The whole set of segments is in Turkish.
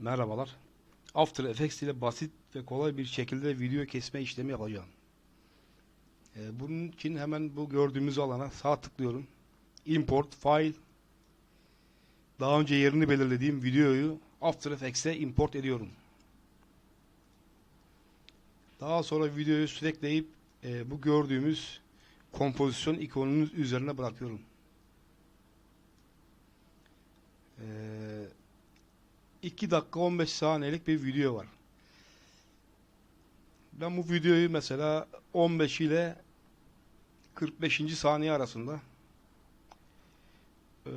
Merhabalar. After Effects ile basit ve kolay bir şekilde video kesme işlemi yapacağım. Ee, bunun için hemen bu gördüğümüz alana sağ tıklıyorum. Import File. Daha önce yerini belirlediğim videoyu After Effects'e import ediyorum. Daha sonra videoyu sürükleyip e, bu gördüğümüz kompozisyon ikonunun üzerine bırakıyorum. 2 dakika 15 saniyelik bir video var. Ben bu videoyu mesela 15 ile 45. saniye arasında eee,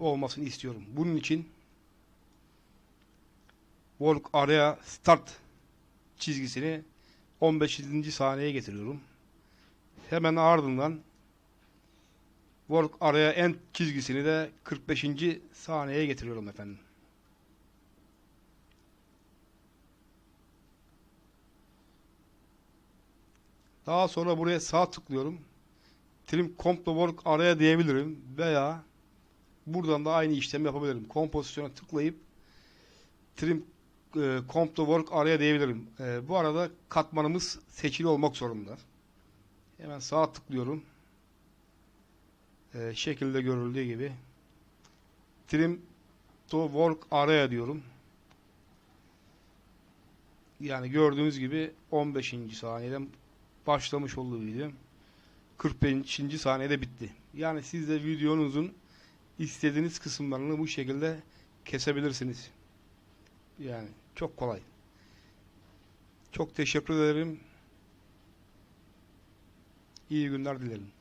olmasını istiyorum. Bunun için Work Area Start çizgisini 15. saniyeye getiriyorum. Hemen ardından Work Area End çizgisini de 45. saniyeye getiriyorum efendim. Daha sonra buraya sağ tıklıyorum. Trim Compto Work araya diyebilirim veya buradan da aynı işlemi yapabilirim. Kompozisyona tıklayıp Trim e, Compto Work araya diyebilirim. E, bu arada katmanımız seçili olmak zorunda. Hemen sağ tıklıyorum. E, şekilde görüldüğü gibi Trim to Work araya diyorum. Yani gördüğünüz gibi 15. saniyeden başlamış olduğu video 45. saniyede bitti. Yani siz de videonuzun istediğiniz kısımlarını bu şekilde kesebilirsiniz. Yani çok kolay. Çok teşekkür ederim. İyi günler dilerim.